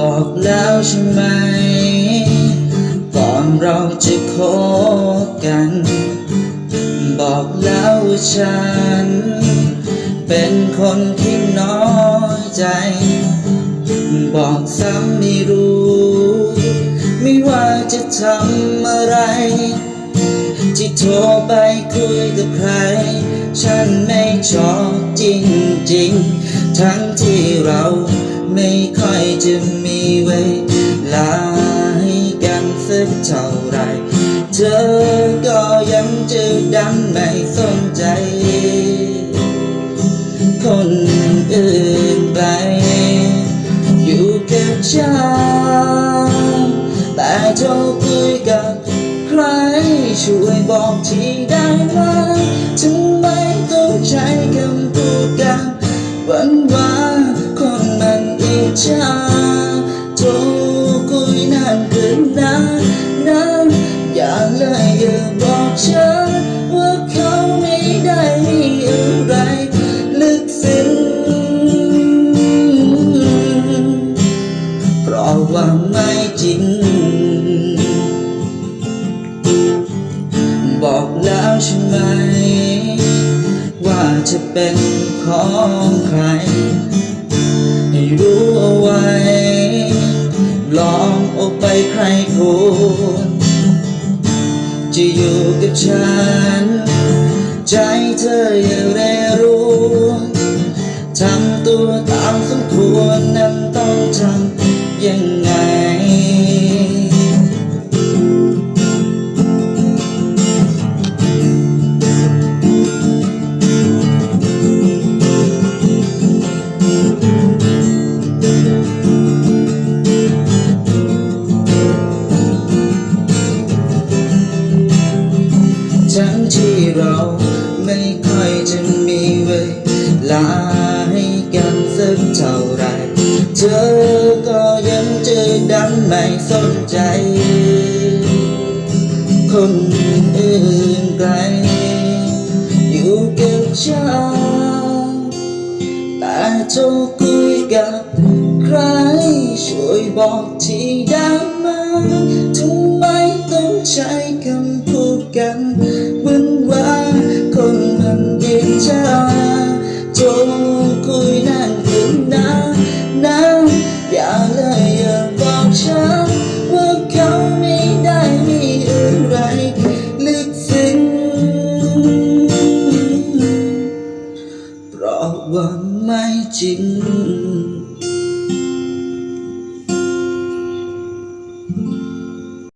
บอกแล้วใช่ไหม ก่อนเราจะคบกัน บอกแล้วว่าฉัน เป็นคนที่น้อยใจ บอกซ้ำไม่รู้ ไม่ว่าจะทำอะไรที่โทรไปคุยกับใคร ฉันไม่ชอบจริงๆ ทั้งที่เรา ไม่ค่อยจะมีเวลาให้กันสักเท่าไร เธอก็ยังจะดันไม่สนใจ คนอื่นไป อยู่กับฉันแต่เธอคุยกับใครช่วยบอกทีได้ไหม ฉันว่าเขาไม่ได้มีอะไรลึกซึ้งเพราะว่าไม่จริง บอกแล้วใช่ไหม ว่าจะเป็นของใคร ให้รู้เอาไว้ ลองออกไปใครคน จะอยู่กับฉัน ใจเธออย่าได้รู้ทำตัวตามสมควรนั้นต้องทำยัง เราไม่ค่อยจะมีเวลาให้กันสักเท่าไร เธอก็ยังจะดันไม่สนใจ คนอื่นไกล อยู่กับฉันแต่เธอคุยกับใครช่วยบอกทีได้ไหมทำไม ยินชาโจคุยนานเกินนานนานอย่าเลยอย่าบอกฉันว่าเขาไม่ได้มีอะไรลึกซึ้งเพราะว่าไม่จริง